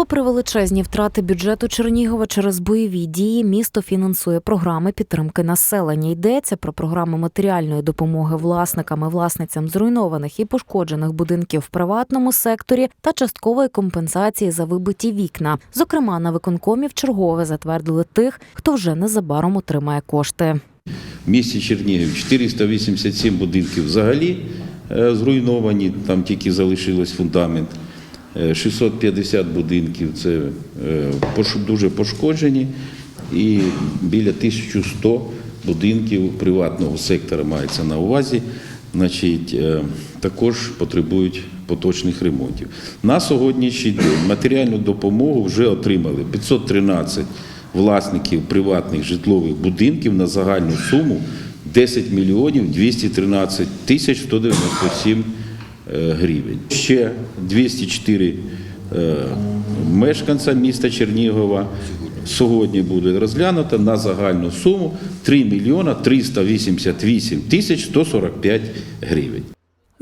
Попри величезні втрати бюджету Чернігова через бойові дії, місто фінансує програми підтримки населення. Йдеться про програми матеріальної допомоги власникам і власницям зруйнованих і пошкоджених будинків в приватному секторі та часткової компенсації за вибиті вікна. Зокрема, на виконкомі в чергове затвердили тих, хто вже незабаром отримає кошти. В місті Чернігів 487 будинків взагалі е, зруйновані, там тільки залишилось фундамент. Е, 650 будинків це е, дуже пошкоджені, і біля 1100 будинків приватного сектора мається на увазі, значить, е, також потребують поточних ремонтів. На сьогоднішній день матеріальну допомогу вже отримали 513 власників приватних житлових будинків на загальну суму 10 мільйонів 213 тисяч 197 е, гривень. Ще 204 е, мешканця міста Чернігова сьогодні буде розглянуто на загальну суму 3 мільйона 388 тисяч 145 гривень.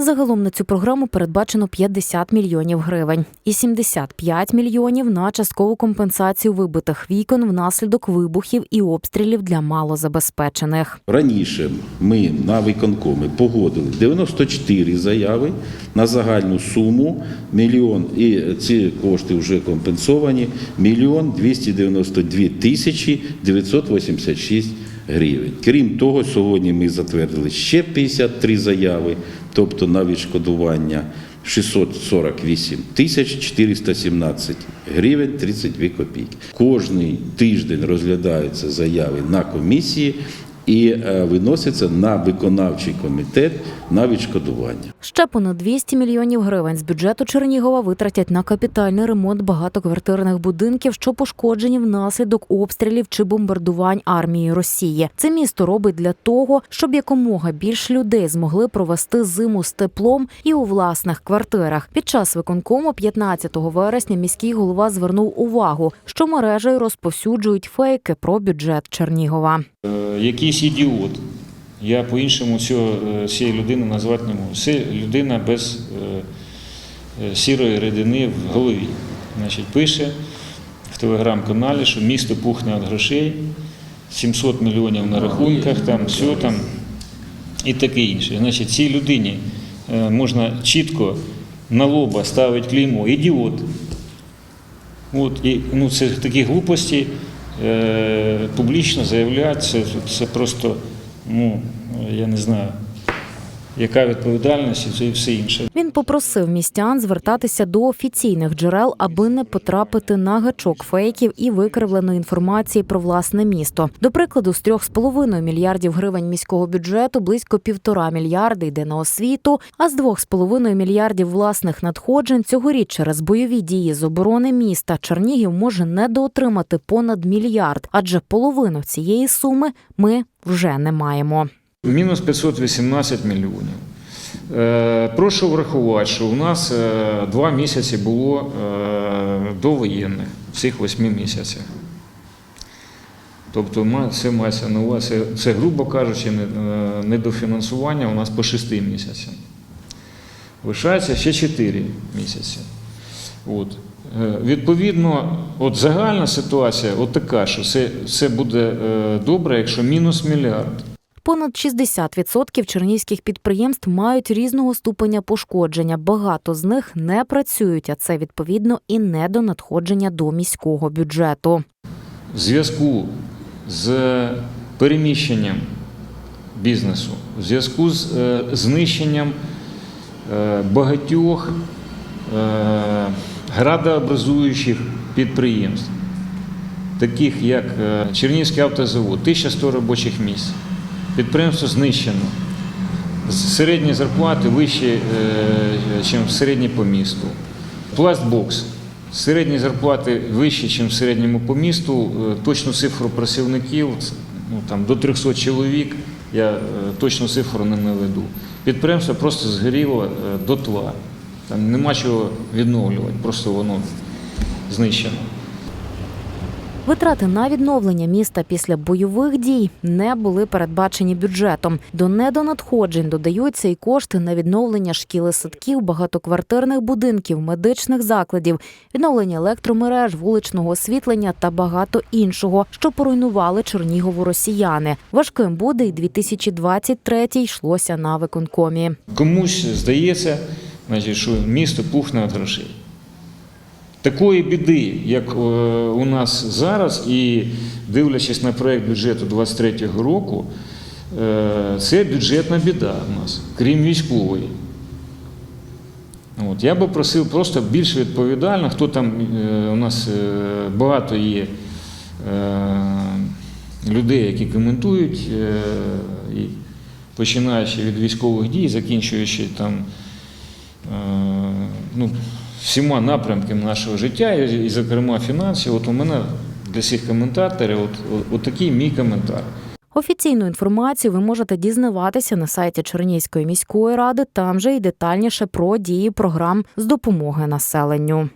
Загалом на цю програму передбачено 50 мільйонів гривень і 75 мільйонів на часткову компенсацію вибитих вікон внаслідок вибухів і обстрілів для малозабезпечених. Раніше ми на виконкомі погодили 94 заяви на загальну суму мільйон, і ці кошти вже компенсовані мільйон 292 тисячі 986 гривень. Крім того, сьогодні ми затвердили ще 53 заяви, тобто на відшкодування 648 тисяч 417 гривень 32 копійки. Кожний тиждень розглядаються заяви на комісії і е, виносяться на виконавчий комітет на відшкодування. Ще понад 200 мільйонів гривень з бюджету Чернігова витратять на капітальний ремонт багатоквартирних будинків, що пошкоджені внаслідок обстрілів чи бомбардувань армії Росії. Це місто робить для того, щоб якомога більш людей змогли провести зиму з теплом і у власних квартирах. Під час виконкому 15 вересня міський голова звернув увагу, що мережею розповсюджують фейки про бюджет Чернігова. Е, якийсь ідіот. Я по-іншому е, цієї людини назвати не можу. Це людина без е, е, сірої рідини в голові. Значить, пише в телеграм-каналі, що місто пухне від грошей, 700 мільйонів на рахунках, там все там і таке інше. Значить, цій людині е, можна чітко на лоба ставити клеймо ідіот. От, і, ну, це такі глупості е, публічно заявляти, це, це просто, ну, я не знаю, яка відповідальність і все інше. Він попросив містян звертатися до офіційних джерел, аби не потрапити на гачок фейків і викривленої інформації про власне місто. До прикладу, з 3,5 мільярдів гривень міського бюджету близько півтора мільярди йде на освіту, а з 2,5 мільярдів власних надходжень цьогоріч через бойові дії з оборони міста Чернігів може недоотримати понад мільярд, адже половину цієї суми ми вже не маємо. Мінус 518 мільйонів. Е, прошу врахувати, що у нас е, два місяці було е, довоєнних, цих восьми місяців. Тобто це мається на увазі, це, грубо кажучи, недофінансування у нас по шести місяцям. Лишається ще 4 місяці. От. Відповідно, от загальна ситуація от така, що це, це буде добре, якщо мінус мільярд. Понад 60% чернігівських підприємств мають різного ступеня пошкодження. Багато з них не працюють, а це відповідно і не до надходження до міського бюджету. В зв'язку з переміщенням бізнесу, в зв'язку з е, знищенням е, багатьох е, градообразуючих підприємств, таких як е, Чернігівський автозавод, 1100 робочих місць. Підприємство знищено. Середні зарплати вищі, ніж середні по місту. Пластбокс. Середні зарплати вищі, ніж в середньому по місту. Е, Точну цифру працівників ну, там, до 300 чоловік. Я е, точну цифру не наведу. Підприємство просто згоріло е, дотла. Там нема чого відновлювати, просто воно знищено. Витрати на відновлення міста після бойових дій не були передбачені бюджетом. До недонадходжень додаються і кошти на відновлення шкіл і садків, багатоквартирних будинків, медичних закладів, відновлення електромереж, вуличного освітлення та багато іншого, що поруйнували Чернігову росіяни. Важким буде й 2023 йшлося на виконкомі. Комусь здається, що місто пухне від грошей. Такої біди, як е, у нас зараз, і дивлячись на проєкт бюджету 2023 року, е, це бюджетна біда у нас, крім військової. От, я би просив просто більш відповідально, хто там е, у нас багато є людей, які коментують, починаючи від військових дій, закінчуючи там ну, всіма напрямками нашого життя, і, і, зокрема, фінансів. От у мене для всіх коментаторів, от, от, такий мій коментар. Офіційну інформацію ви можете дізнаватися на сайті Чернігівської міської ради. Там же й детальніше про дії програм з допомоги населенню.